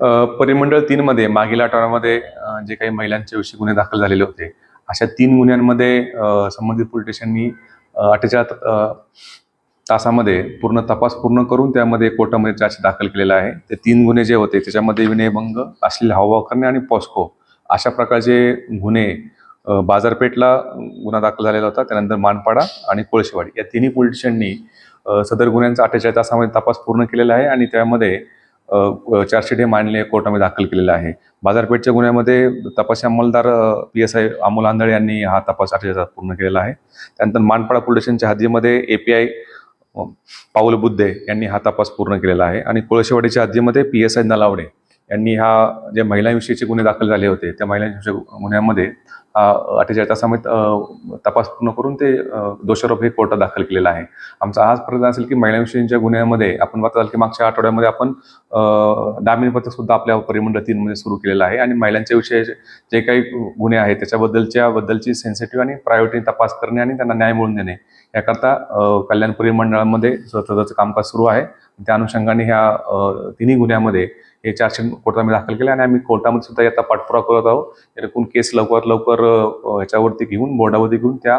परिमंडळ तीनमध्ये मागील आठवड्यामध्ये जे काही महिलांच्या विषयी गुन्हे दाखल झालेले होते अशा तीन गुन्ह्यांमध्ये संबंधित पोलीस स्टेशननी अठ्ठेचाळीस तासामध्ये पूर्ण तपास पूर्ण करून त्यामध्ये कोर्टामध्ये चार्ज दाखल केलेला आहे. ते तीन गुन्हे जे होते त्याच्यामध्ये विनयभंग असलेले हावभाव करणे आणि पॉस्को अशा प्रकारचे गुन्हे बाजारपेठला गुन्हा दाखल झालेला होता. त्यानंतर मानपाडा आणि कोळशेवाडी या तिन्ही पोलीस स्टेशननी सदर गुन्ह्यांचा अठ्ठेचाळीस तासामध्ये तपास पूर्ण केलेला आहे आणि त्यामध्ये अ, अ, चार्जशीट हे मांडले कोर्टामध्ये दाखल केलेलं आहे. बाजारपेठच्या गुन्ह्यामध्ये तपासी अंमलदार P S I Amol Andhale यांनी हा तपास अठ्ठेचाळीस पूर्ण केलेला आहे. त्यानंतर मानपाडा पोलीस स्टेशनच्या हद्दीमध्ये ए पी आय पाऊल बुद्धे यांनी हा तपास पूर्ण केलेला आहे. आणि कोळशेवाडीच्या हद्दीमध्ये पी एस आय नलावडे यांनी हा जे महिलांविषयीचे गुन्हे दाखल झाले होते त्या महिलांविषयी गुन्ह्यामध्ये हा अठ्ठेचाळीस तासामध्ये तपास पूर्ण करून ते दोषारोप हे कोर्टात दाखल केलेला आहे. आमचा हाच प्रयत्न असेल की महिलांविषयीच्या गुन्ह्यामध्ये आपण बघताल की मागच्या आठवड्यामध्ये आपण अ, दामिनी पथक सुद्धा आपल्या परिमंडळ तीनमध्ये सुरू केलेलं आहे आणि महिलांच्या विषयी जे काही गुन्हे आहेत त्याच्याबद्दलच्या बद्दलची सेन्सिटिव्ह आणि प्रायोरिटी तपास करणे आणि त्यांना न्याय मिळवून देणे. याकरता कल्याण परिमंडळामध्ये सततचं कामकाज सुरू आहे. त्या अनुषंगाने ह्या तिन्ही गुन्ह्यामध्ये हे चार्जशीट कोर्टामध्ये दाखल केले आणि आम्ही कोर्टामध्ये सुद्धा याचा पाठपुरावा करत आहोत. जेणेकरून केस लवकर लवकर ह्याच्यावरती घेऊन बोर्डावरती घेऊन त्या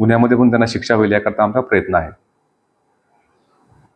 गुन्ह्यामध्ये पण त्यांना शिक्षा होईल याकरता आमचा प्रयत्न आहे.